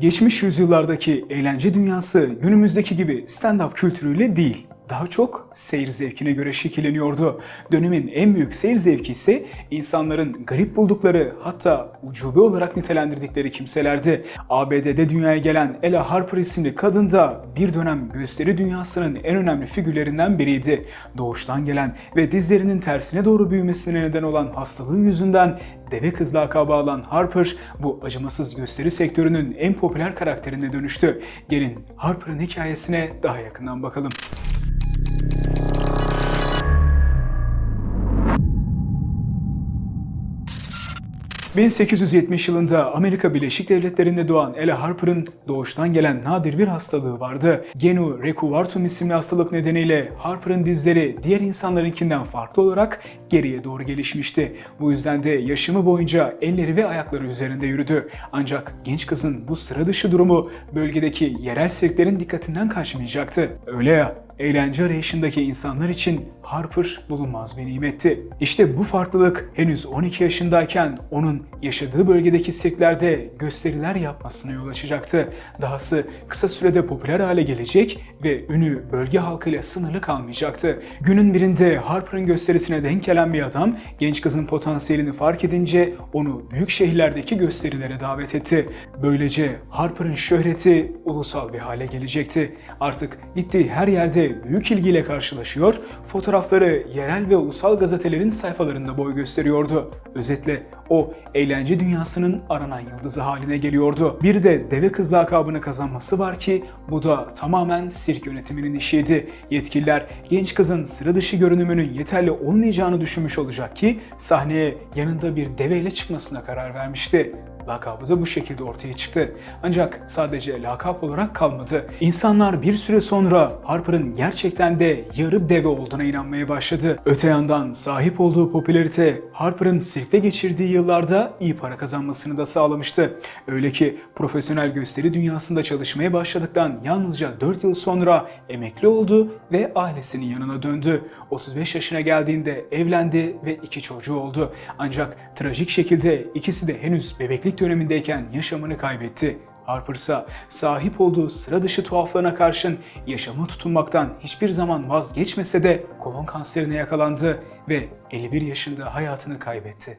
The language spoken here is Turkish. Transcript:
Geçmiş yüzyıllardaki eğlence dünyası günümüzdeki gibi stand-up kültürüyle değil, daha çok seyir zevkine göre şekilleniyordu. Dönemin en büyük seyir zevki ise insanların garip buldukları hatta ucube olarak nitelendirdikleri kimselerdi. ABD'de dünyaya gelen Ella Harper isimli kadın da bir dönem gösteri dünyasının en önemli figürlerinden biriydi. Doğuştan gelen ve dizlerinin tersine doğru büyümesine neden olan hastalığı yüzünden deve kız lakabı alan Harper bu acımasız gösteri sektörünün en popüler karakterine dönüştü. Gelin Harper'ın hikayesine daha yakından bakalım. ...1870 yılında Amerika Birleşik Devletleri'nde doğan Ella Harper'ın doğuştan gelen nadir bir hastalığı vardı. Genu recuvartum isimli hastalık nedeniyle Harper'ın dizleri diğer insanlarınkinden farklı olarak geriye doğru gelişmişti. Bu yüzden de yaşamı boyunca elleri ve ayakları üzerinde yürüdü. Ancak genç kızın bu sıra dışı durumu bölgedeki yerel sirklerin dikkatinden kaçmayacaktı. Öyle ya, eğlence arayışındaki insanlar için Harper bulunmaz bir nimetti. İşte bu farklılık henüz 12 yaşındayken onun yaşadığı bölgedeki sirklerde gösteriler yapmasına yol açacaktı. Dahası kısa sürede popüler hale gelecek ve ünü bölge halkıyla sınırlı kalmayacaktı. Günün birinde Harper'ın gösterisine denk gelen bir adam genç kızın potansiyelini fark edince onu büyük şehirlerdeki gösterilere davet etti. Böylece Harper'ın şöhreti ulusal bir hale gelecekti. Artık gittiği her yerde büyük ilgiyle karşılaşıyor, fotoğrafları yerel ve ulusal gazetelerin sayfalarında boy gösteriyordu. Özetle o eğlence dünyasının aranan yıldızı haline geliyordu. Bir de deve kız lakabını kazanması var ki bu da tamamen sirk yönetiminin işiydi. Yetkililer genç kızın sıra dışı görünümünün yeterli olmayacağını düşünmüş olacak ki sahneye yanında bir deveyle çıkmasına karar vermişti. Lakabı da bu şekilde ortaya çıktı. Ancak sadece lakap olarak kalmadı. İnsanlar bir süre sonra Harper'ın gerçekten de yarı deve olduğuna inanmaya başladı. Öte yandan sahip olduğu popülarite Harper'ın sirkte geçirdiği yıllarda iyi para kazanmasını da sağlamıştı. Öyle ki profesyonel gösteri dünyasında çalışmaya başladıktan yalnızca 4 yıl sonra emekli oldu ve ailesinin yanına döndü. 35 yaşına geldiğinde evlendi ve iki çocuğu oldu. Ancak trajik şekilde ikisi de henüz bebeklik dönemindeyken yaşamını kaybetti. Harper ise sahip olduğu sıra dışı tuhaflarına karşın yaşamı tutunmaktan hiçbir zaman vazgeçmese de kolon kanserine yakalandı ve 51 yaşında hayatını kaybetti.